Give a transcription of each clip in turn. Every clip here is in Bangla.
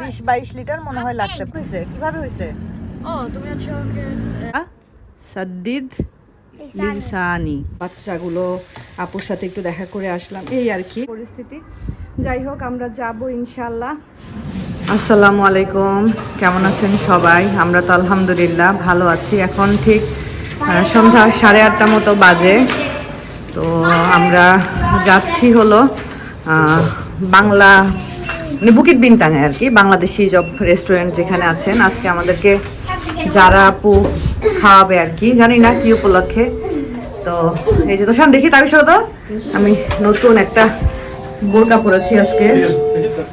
বিশ বাইশ লিটার মনে হয় লাগতে হয়েছে কীভাবে হয়েছে ও সাদ্দিদ লিসানি। বাচ্চাগুলো আপুর সাথে একটু দেখা করে আসলাম। এই আর কি। পরিস্থিতি। যাই হোক আমরা যাব ইনশাল্লাহ আসসালামু আলাইকুম। কেমন আছেন সবাই? আমরা তো আলহামদুলিল্লাহ ভালো আছি। এখন ঠিক সন্ধ্যা সাড়ে আটটা মতো বাজে। তো আমরা যাচ্ছি হলো বাংলা মানে বুকিট বিনতাঙে আর কি বাংলাদেশি সব রেস্টুরেন্ট যেখানে আছেন আজকে আমাদেরকে যারা আপু খাওয়াবে আর কি জানি না কি উপলক্ষে। তো এই যে তো তোষান দেখি তাবি তো। আমি নতুন একটা বোরকা পরেছি আজকে।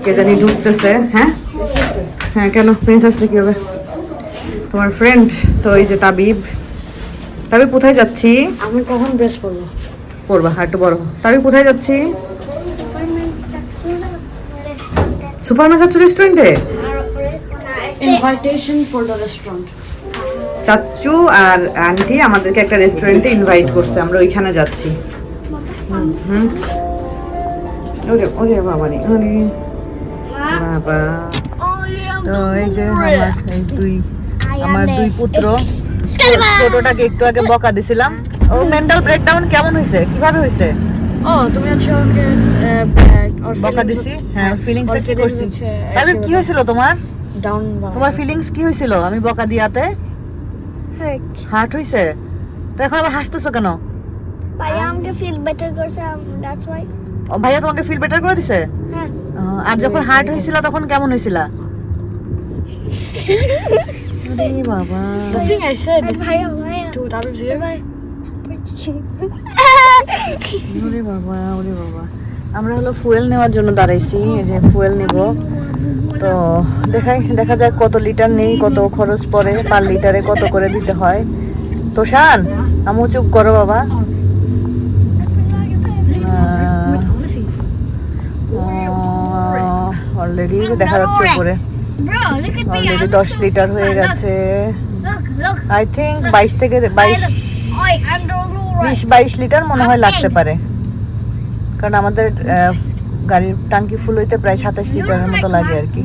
কে জানি ঢুকতেছে হ্যাঁ? হ্যাঁ কেন? প্রিন্স আসলে কি হবে? তোমার ফ্রেন্ড তো এই যে তাবিব। তাবিব কোথায় যাচ্ছি? আমি কখন ড্রেস পরবো আর একটু বড়। তাবিব কোথায় যাচ্ছি? সুপার মেসাচু রেস্টুরেন্টে ইনভাইটেশন ফর দ্য রেস্টুরেন্ট চাচ্চু আর আন্টি আমাদেরকে একটা রেস্টুরেন্টে ইনভাইট করছে আমরা ওইখানে যাচ্ছি। হুম, হুম। ওরে ওরে বাবা রে ওরে। বাবা। তো এই যে আমার এই দুই আমার দুই পুত্র। ছোটটাকে একটু আগে বকা দিছিলাম। ও মেন্টাল ব্রেকডাউন কেমন হয়েছে কীভাবে হয়েছে ও তুমি হচ্ছে ওকে বকা দিছি? হ্যাঁ ফিলিংস কি করছি কি হয়েছিল তোমার? ডাউন তোমার ফিলিংস কি হয়েছিল? আমি বকা দিয়াতে? হার্ট তো এখন আবার হাসতেছো কেন? ভাইয়া আমাকে ফিল বেটার করছে দ্যাটস ওয়াই ও ভাইয়া তোমাকে ফিল বেটার করে দিছে? হ্যাঁ। আর যখন হার্ট হয়েছিল তখন কেমন হয়েছিল আরে বাবা। ভাইয়া আমরা হলো ফুয়েল নেওয়ার জন্য দাঁড়াইছি যে ফুয়েল নিব। তো দেখাই, দেখা যাক কত লিটার নেই, কত খরচ পড়ে পার লিটারে কত করে দিতে হয়। তো শান আমু চুপ করো বাবা। অলরেডি দেখা যাচ্ছে উপরে। অলরেডি দশ লিটার হয়ে গেছে। আই থিঙ্ক বাইশ থেকে বাইশ বিশ বাইশ লিটার মনে হয় লাগতে পারে। কারণ আমাদের গাড়ির টাঙ্কি ফুল হইতে প্রায় সাতাশ লিটারের মতো লাগে আর কি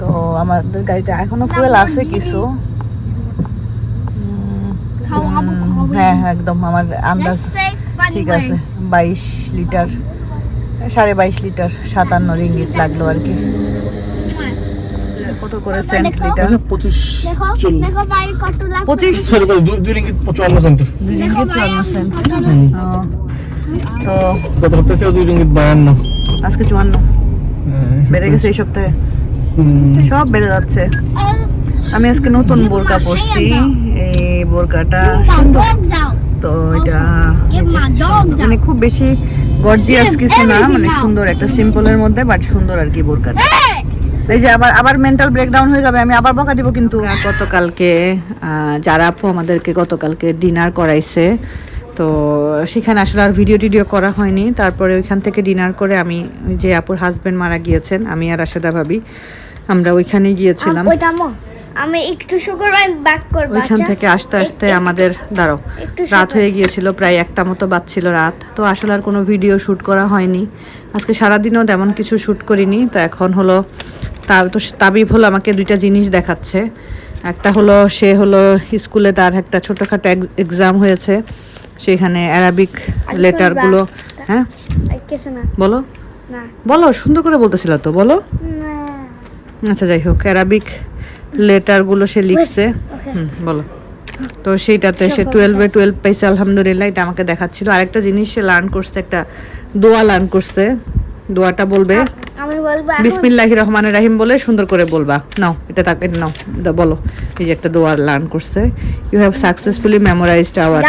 তো আমাদের গাড়িতে এখনও ফুয়েল আছে কিছু। হ্যাঁ হ্যাঁ, একদম আমার আন্দাজ ঠিক আছে। বাইশ লিটার সাড়ে বাইশ লিটার সাতান্ন রিঙ্গিত লাগল আর কি কত করে সেন্ট লিটার পঁচিশ দেখো ভাই কত লাখ পঁচিশ? সরি ভাই দুই দুই রিঙ্গিত চুয়ান্ন সেন্টার দুই রিঙ্গিত চুয়ান্ন সেন্ট তো গত সপ্তাহে ছিল দুই রিঙ্গিত বায়ান্ন। আজকে চুয়ান্ন। বেড়ে গেছে এই সপ্তাহে। সব বেড়ে যাচ্ছে। আমি আজকে নতুন বোরকা পরছি। এই বোরকাটা সুন্দর। তো এটা মানে খুব বেশি গর্জিয়াস কিছু না মানে সুন্দর একটা সিম্পলের মধ্যে বাট সুন্দর আর কি বোরকাটা। এই যে আবার আবার মেন্টাল ব্রেকডাউন হয়ে যাবে আমি আবার বকা দিব কিন্তু। গতকালকে যারা আপু আমাদেরকে গতকালকে ডিনার করাইছে তো সেখানে আসলে আর ভিডিও টিডিও করা হয়নি। তারপরে ওইখান থেকে ডিনার করে আমি যে আপুর হাজবেন্ড মারা গিয়েছেন আমি আর আশাদা ভাবি আমরা ওইখানে গিয়েছিলাম। আমি একটু শুক্রবার ব্যাক করব ওইখান থেকে আসতে আসতে আমাদের একটু রাত হয়ে গিয়েছিল প্রায় একটা মতো বাজছিল রাত। তো আসলে আর কোনো ভিডিও শ্যুট করা হয়নি। আজকে সারাদিনও তেমন কিছু শ্যুট করিনি। তো এখন হলো তা তো তাবিব হলো আমাকে দুইটা জিনিস দেখাচ্ছে। একটা হলো সে হলো স্কুলে তার একটা ছোটোখাটো এক্সাম হয়েছে। সেখানে অ্যারাবিক লেটারগুলো হ্যাঁ? বলো। বলো সুন্দর করে বলতেছিল তো বলো। আচ্ছা যাই হোক অ্যারাবিক লেটারগুলো সে লিখছে। হুম বলো। তো সেইটাতে সে টুয়েলভে টুয়েলভ পাইছে আলহামদুলিল্লাহ এটা আমাকে দেখাচ্ছিল। আরেকটা জিনিস সে লার্ন করছে একটা দোয়া লার্ন করছে। দোয়াটা বলবে। আমি বলব বিসমিল্লাহির রহমানির রাহিম বলে সুন্দর করে বলবা। নাও এটা তাকে নাও বলো। এই যে একটা দোয়া লার্ন করছে। You have successfully memorized our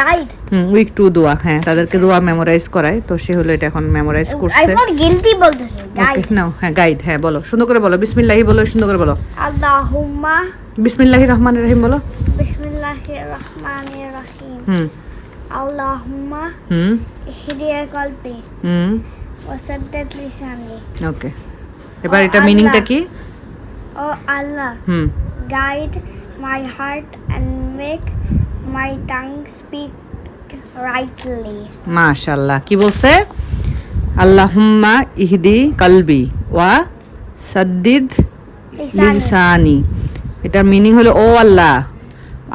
guide hmm week two দোয়া হ্যাঁ তাদেরকে দোয়া মেমোরাইজ করায়। তো সে হলো এটা এখন মেমোরাইজ আই করছে। গিলটি বলতেছে গাইড নাও হ্যাঁ গাইড হ্যাঁ বলো। সুন্দর করে বলো বিসমিল্লাহি বলো সুন্দর করে বলো। আল্লাহুম্মা বিসমিল্লাহির রহমানির রহিম বলো। বিসমিল্লাহির রহমানির রহিম। হুম। আল্লাহুম্মা হুম। ইহদিয়া কলবি হুম। ওকে এবার এটা মিনিংটা কি? ও আল্লাহ। হুম। Guide my heart and make my tongue speak rightly মাশাল্লাহ কি বলছে? আল্লাহুম্মা ইহদি কালবি ওয়া সাদ্দিদ লিসানি। এটার মিনিং হলো ও আল্লাহ।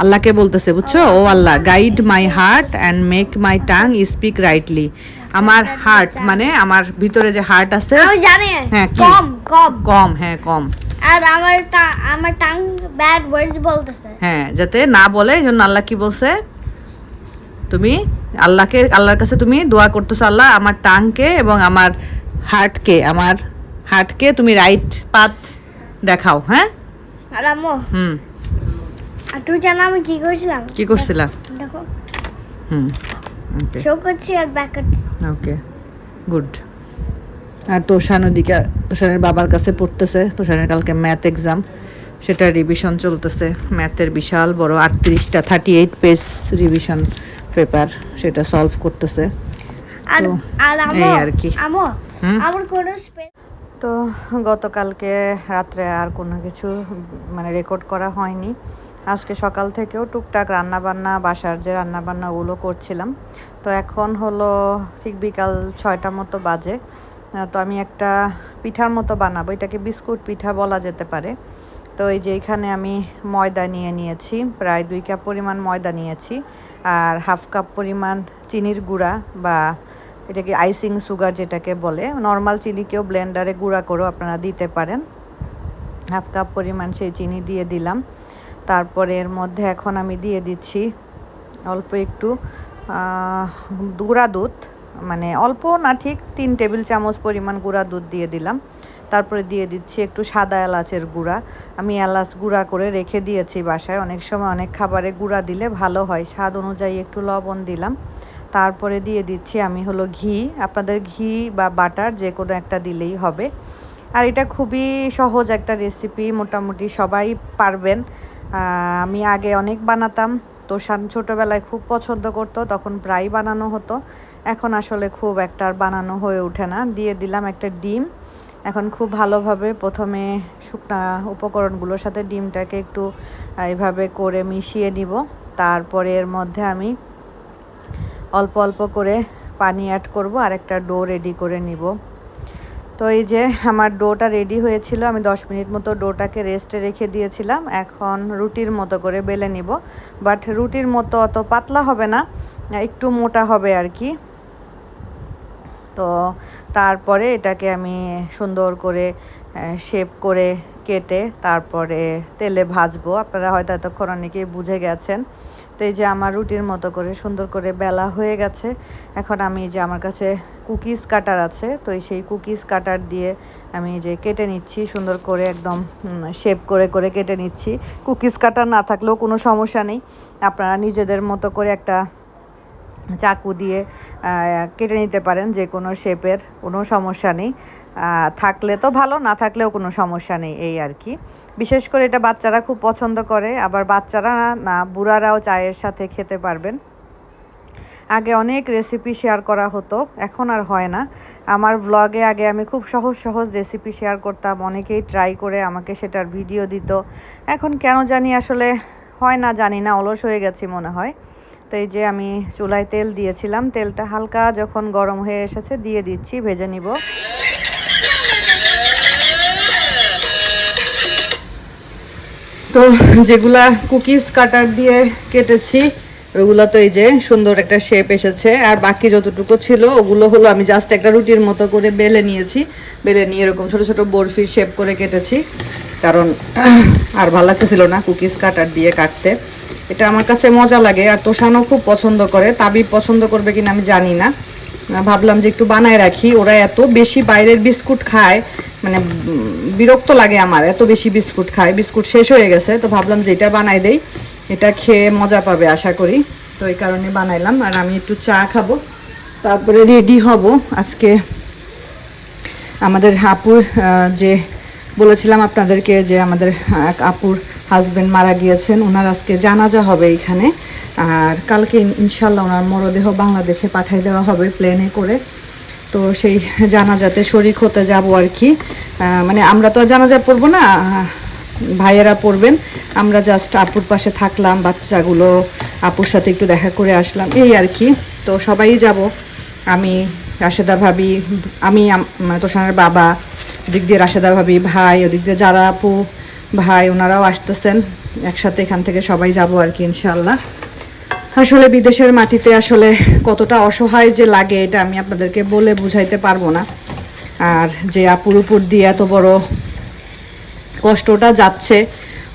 আল্লাহকে বলতেছে বুঝছ? ও আল্লাহ। Guide my heart and make my tongue speak rightly আমার হার্ট মানে আমার ভিতরে যে হার্ট আছে আমি জানি। হ্যাঁ, কম কম কম হ্যাঁ কম আর আমার আমার টাং ব্যাড ওয়ার্ডস বলতেছে। হ্যাঁ যাতে না বলে এই জন্য আল্লাহ কি বলছে? তুমি আল্লাহকে আল্লাহর কাছে তুমি দোয়া করতেছো আল্লাহ আমার টাংকে এবং আমার হার্টকে আমার হার্টকে তুমি রাইট পাথ দেখাও হ্যাঁ? আর আম্মু হুম। আর তুই জানো আমি কি করছিলাম? কি করছিলা? দেখো। হুম। ওকে শো করছি আর ওকে গুড আর তোষান ওদিকে তোষানের বাবার কাছে পড়তেছে। তোষানের কালকে ম্যাথ এক্সাম সেটা রিভিশন চলতেছে। ম্যাথের বিশাল বড় আটত্রিশটা thirty eight page revision paper সেটা সলভ করতেছে। আর আর এই আর কি। তো গতকালকে রাত্রে আর কোনো কিছু মানে রেকর্ড করা হয়নি। আজকে সকাল থেকেও টুকটাক রান্না বান্না বাসার যে রান্না বান্না ওগুলো করছিলাম। তো এখন হলো ঠিক বিকাল ছয়টা মতো বাজে। তো আমি একটা পিঠার মতো বানাবো, এটাকে বিস্কুট পিঠা বলা যেতে পারে। তো এই যে এখানে আমি ময়দা নিয়ে নিয়েছি, প্রায় দুই কাপ পরিমাণ ময়দা নিয়েছি। আর হাফ কাপ পরিমাণ চিনির গুঁড়া বা এটাকে আইসিং সুগার যেটাকে বলে। নর্মাল চিনিকেও ব্লেন্ডারে গুঁড়া করেও আপনারা দিতে পারেন। হাফ কাপ পরিমাণ সেই চিনি দিয়ে দিলাম। তারপরে এর মধ্যে এখন আমি দিয়ে দিচ্ছি অল্প একটু গুঁড়া দুধ। মানে অল্প না, ঠিক তিন টেবিল চামচ পরিমাণ গুঁড়া দুধ দিয়ে দিলাম। তারপরে দিয়ে দিচ্ছি একটু সাদা এলাচের গুঁড়া। আমি এলাচ গুঁড়া করে রেখে দিয়েছি বাসায়। অনেক সময় অনেক খাবারে গুঁড়া দিলে ভালো হয়। স্বাদ অনুযায়ী একটু লবণ দিলাম। তারপরে দিয়ে দিচ্ছি আমি হলো ঘি। আপনাদের ঘি বা বাটার যে কোনো একটা দিলেই হবে। আর এটা খুবই সহজ একটা রেসিপি মোটামুটি সবাই পারবেন। আমি আগে অনেক বানাতাম। তো শান ছোটোবেলায় খুব পছন্দ করতো, তখন প্রায় বানানো হতো। এখন আসলে খুব একটা আর বানানো হয়ে ওঠে না। দিয়ে দিলাম একটা ডিম। এখন খুব ভালোভাবে প্রথমে শুকনা উপকরণগুলোর সাথে ডিমটাকে একটু এভাবে করে মিশিয়ে নিব। তারপরে এর মধ্যে আমি অল্প অল্প করে পানি অ্যাড করব আর একটা ডো রেডি করে নিব। তো এই যে আমার ডোটা রেডি হয়েছিল, আমি দশ মিনিট মতো ডোটাকে রেস্টে রেখে দিয়েছিলাম। এখন রুটির মতো করে বেলে নিব। বাট রুটির মতো অত পাতলা হবে না, একটু মোটা হবে আর কি। তো তারপরে এটাকে আমি সুন্দর করে শেপ করে কেটে তারপরে তেলে ভাজবো। আপনারা হয়তো এতক্ষণ অনেকেই বুঝে গেছেন। তো এই যে আমার রুটির মতো করে সুন্দর করে বেলা হয়ে গেছে। এখন আমি যে আমার কাছে কুকিজ কাটার আছে, তো সেই কুকিজ কাটার দিয়ে আমি যে কেটে নিচ্ছি, সুন্দর করে একদম শেপ করে করে কেটে নিচ্ছি। কুকিজ কাটার না থাকলেও কোনো সমস্যা নেই। আপনারা নিজেদের মতো করে একটা চাকু দিয়ে কেটে নিতে পারেন, যে কোনো শেপের কোনো সমস্যা নেই। থাকলে তো ভালো, না থাকলেও কোনো সমস্যা নেই, এই আর কি। বিশেষ করে এটা বাচ্চারা খুব পছন্দ করে, আবার বাচ্চারা না- বুড়ারাও চায়ের সাথে খেতে পারবেন। আগে অনেক রেসিপি শেয়ার করা হতো, এখন আর হয় না। আমার ব্লগে আগে আমি খুব সহজ সহজ রেসিপি শেয়ার করতাম, অনেকেই ট্রাই করে আমাকে সেটার ভিডিও দিত। এখন কেন জানি আসলে হয় না, জানি না, অলস হয়ে গেছি মনে হয়। তো এই যে আমি চুলায় তেল দিয়েছিলাম, তেলটা হালকা যখন গরম হয়ে এসেছে, দিয়ে দিচ্ছি, ভেজে নিব। তো যেগুলা কুকিজ কাটার দিয়ে কেটেছি ওগুলো তো এই যে সুন্দর একটা শেপ এসেছে। আর বাকি যতটুকু ছিল, ওগুলো হলো আমি জাস্ট একটা রুটির মতো করে বেলে নিয়েছি। বেলে নিয়ে এরকম ছোট ছোট বরফির শেপ করে কেটেছি। কারণ আর ভালো লাগতেছিল না কুকিজ কাটার দিয়ে কাটতে। এটা আমার কাছে মজা লাগে, আর তোষানও খুব পছন্দ করে। তাবি পছন্দ করবে কিনা আমি জানি না। ভাবলাম যে একটু বানায় রাখি। ওরা এত বেশি বাইরের বিস্কুট খায় মানে বিরক্ত লাগে আমার, এত বেশি বিস্কুট খায় বিস্কুট শেষ হয়ে গেছে, তো ভাবলাম যে এটা বানাই দেই, এটা খেয়ে মজা পাবে আশা করি, তো এই কারণে বানাইলাম, আর আমি একটু চা খাব, তারপরে রেডি হব আজকে। আমাদের হাপুর যে বলেছিলাম আপনাদেরকে যে আমাদের আপুর হাজবেন্ড মারা গিয়েছেন ওনার আজকে জানাজা হবে এখানে আর কালকে ইন- ইনশাল্লাহ ওনার মরদেহ বাংলাদেশে পাঠিয়ে দেওয়া হবে প্লেনে করে। তো সেই জানাজাতে শরিক হতে যাব আর কি। মানে আমরা তো আর জানাজা পড়ব না ভাইয়েরা পড়বেন। আমরা জাস্ট আপুর পাশে থাকলাম, বাচ্চাগুলো, আপুর সাথে একটু দেখা করে আসলাম, এই আর কি। তো সবাই যাব। আমি রাশেদা ভাবি, আমি মানে তোষানের বাবা, ওদিক দিয়ে রাশেদা ভাবি ভাই, ওদিক দিয়ে যারা আপু ভাই, ওনারাও আসতেছেন। একসাথে এখান থেকে সবাই যাব আর কি ইনশাল্লাহ আসলে বিদেশের মাটিতে আসলে কতটা অসহায় যে লাগে, এটা আমি আপনাদেরকে বলে বুঝাইতে পারব না। আর যে আপুর উপর দিয়ে এত বড় কষ্টটা যাচ্ছে,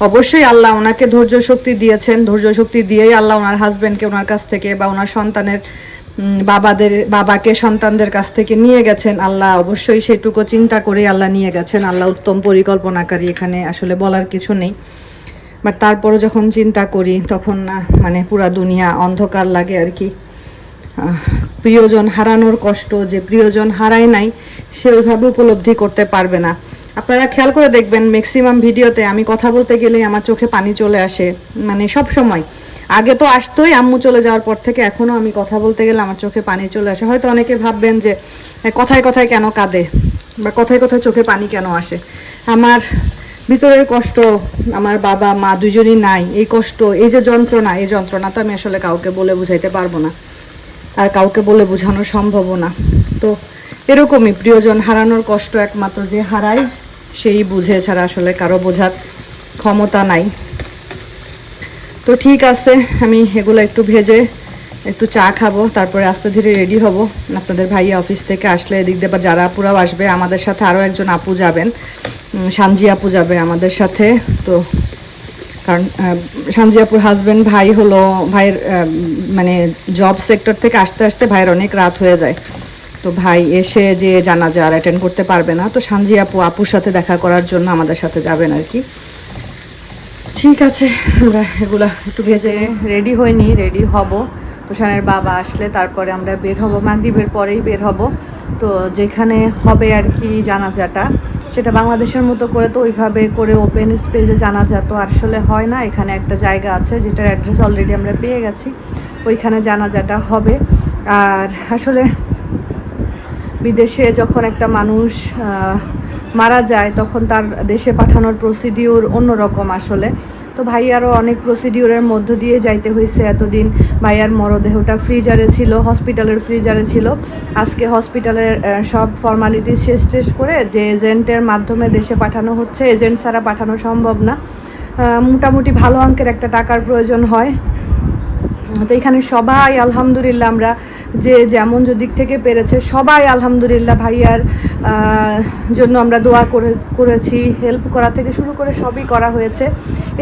অবশ্যই আল্লাহ ওনাকে ধৈর্য শক্তি দিয়েছেন। ধৈর্য শক্তি দিয়েই আল্লাহ ওনার হাজবেন্ডকে ওনার কাছ থেকে বা ওনার সন্তানের বাবাদের, বাবাকে, সন্তানদের কাছ থেকে নিয়ে গেছেন। আল্লাহ অবশ্যই সেটুকু চিন্তা করে আল্লাহ নিয়ে গেছেন। আল্লাহ উত্তম পরিকল্পনাকারী এখানে আসলে বলার কিছু নেই। বাট তারপরে যখন চিন্তা করি, তখন না মানে পুরা দুনিয়া অন্ধকার লাগে আর কি। প্রিয়জন হারানোর কষ্ট, যে প্রিয়জন হারায় নাই, সে ওইভাবে উপলব্ধি করতে পারবে না। আপনারা খেয়াল করে দেখবেন ম্যাক্সিমাম ভিডিওতে আমি কথা বলতে গেলেই আমার চোখে পানি চলে আসে মানে সব সময়। আগে তো আসতোই, আম্মু চলে যাওয়ার পর থেকে এখনও আমি কথা বলতে গেলে আমার চোখে পানি চলে আসে। হয়তো অনেকে ভাববেন যে কথায় কথায় কেন কাঁদে, বা কথায় কথায় চোখে পানি কেন আসে? আমার ভিতরের কষ্ট, আমার বাবা, মা দুজনই নাই। এই কষ্ট, এই যে যন্ত্রণা, এই যন্ত্রণা তো আমি আসলে কাউকে বলে বুঝাইতে পারব না। আর কাউকে বলে বোঝানো সম্ভবও না। তো এরকমই প্রিয়জন হারানোর কষ্ট একমাত্র যে হারায়, সেই বুঝে ছাড়া আসলে কারও বোঝার ক্ষমতা নাই। তো ঠিক আছে, আমি এগুলো একটু ভেজে একটু চা খাব, তারপরে আস্তে ধীরে রেডি হব। আপনাদের ভাইয়া অফিস থেকে আসলে এদিক দিয়ে বা যারা আপুরাও আসবে, আমাদের সাথে আরও একজন আপু যাবেন। সানজি আপু যাবে আমাদের সাথে। তো, কারণ সানজি আপুর হাজবেন্ড ভাই হলো, ভাইয়ের মানে জব সেক্টর থেকে আসতে আসতে ভাইয়ের অনেক রাত হয়ে যায়। তো ভাই এসে যে জানাজা আর অ্যাটেন্ড করতে পারবে না, তো সানজি আপু আপুর সাথে দেখা করার জন্য আমাদের সাথে যাবেন আর কি। ঠিক আছে, আমরা এগুলা একটু ভেজে রেডি হয়নি রেডি হব। তুষারের বাবা আসলে তারপরে আমরা বের হব, মাগরিবের পরেই বের হব। তো যেখানে হবে আর কি জানাজাটা, সেটা বাংলাদেশের মতো করে তো ওইভাবে করে ওপেন স্পেসে জানাজা তো আসলে হয় না। এখানে একটা জায়গা আছে, যেটার অ্যাড্রেস অলরেডি আমরা পেয়ে গেছি। ওইখানে জানাজাটা হবে। আর আসলে বিদেশে যখন একটা মানুষ মারা যায়, তখন তার দেশে পাঠানোর প্রসিডিউর অন্যরকম আসলে। তো ভাইয়ারও অনেক প্রসিডিউরের মধ্য দিয়ে যাইতে হয়েছে এতদিন। ভাইয়ার মরদেহটা ফ্রিজারে ছিল হসপিটালের ফ্রিজারে ছিল। আজকে হসপিটালের সব ফর্মালিটি শেষ টেস করে যে এজেন্টের মাধ্যমে দেশে পাঠানো হচ্ছে এজেন্ট ছাড়া পাঠানো সম্ভব না। মোটামুটি ভালো অঙ্কের একটা টাকার প্রয়োজন হয়। তো এখানে সবাই, আলহামদুলিল্লাহ, আমরা যে যেমন দিক থেকে পেরেছে, সবাই, আলহামদুলিল্লাহ, ভাইয়ার জন্য আমরা দোয়া করে, করেছি হেল্প করা থেকে শুরু করে সবই করা হয়েছে।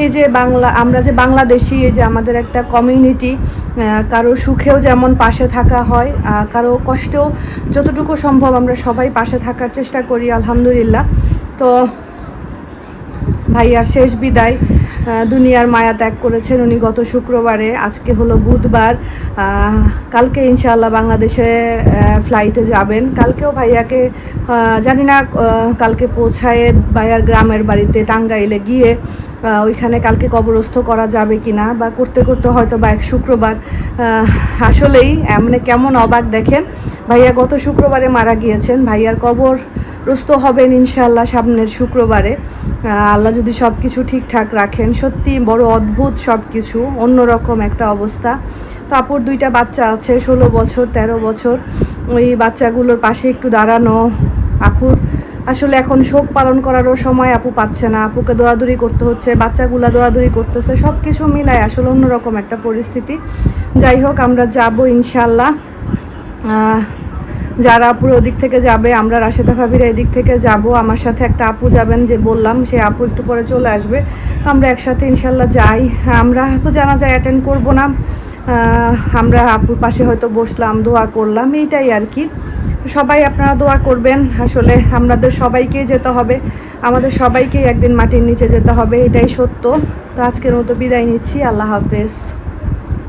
এই যে বাংলা, আমরা যে বাংলাদেশি, এই যে আমাদের একটা কমিউনিটি কারও সুখেও যেমন পাশে থাকা হয় কারও কষ্টেও যতটুকু সম্ভব আমরা সবাই পাশে থাকার চেষ্টা করি, আলহামদুলিল্লাহ। তো ভাইয়ার শেষ বিদায় দুনিয়ার মায়া ত্যাগ করেছেন উনি গত শুক্রবারে। আজকে হলো বুধবার। কালকে ইনশাআল্লাহ বাংলাদেশে ফ্লাইটে যাবেন। কালকেও ভাইয়াকে জানি না কালকে পৌঁছায় ভাইয়ার গ্রামের বাড়িতে টাঙ্গাইলে গিয়ে ওইখানে কালকে কবরস্থ করা যাবে কি না বা করতে করতে হয়তো বা এক শুক্রবার। আসলেই এমনি কেমন অবাক দেখেন। ভাইয়া গত শুক্রবারে মারা গিয়েছেন। ভাইয়ার কবর রুস্ত হবেন ইনশাল্লাহ সামনের শুক্রবারে। আল্লাহ যদি সব কিছু ঠিকঠাক রাখেন, সত্যি বড় অদ্ভুত সব কিছু অন্যরকম একটা অবস্থা। তো আপুর দুইটা বাচ্চা আছে, ষোলো বছর, তেরো বছর। ওই বাচ্চাগুলোর পাশে একটু দাঁড়ানো, আপুর আসলে এখন শোক পালন করারও সময় আপু পাচ্ছে না। আপুকে দৌড়াদৌড়ি করতে হচ্ছে, বাচ্চাগুলা দৌড়াদৌড়ি করতেছে সব কিছু মিলায় আসলে অন্যরকম একটা পরিস্থিতি। যাই হোক, আমরা যাব ইনশাল্লাহ যারা আপুর ওদিক থেকে যাবে, আমরা রাশেদা ভাবিরা এদিক থেকে যাব। আমার সাথে একটা আপু যাবেন যে বললাম, সে আপু একটু পরে চলে আসবে। তো আমরা একসাথে ইনশাল্লাহ যাই। আমরা তো জানা যায় অ্যাটেন্ড করব না। আমরা আপুর পাশে হয়তো বসলাম, দোয়া করলাম, এইটাই আর কি। সবাই আপনারা দোয়া করবেন। আসলে আমাদের সবাইকেই যেতে হবে। আমাদের সবাইকেই একদিন মাটির নিচে যেতে হবে, এটাই সত্য। তো আজকের মতো বিদায় নিচ্ছি। আল্লাহ হাফেজ।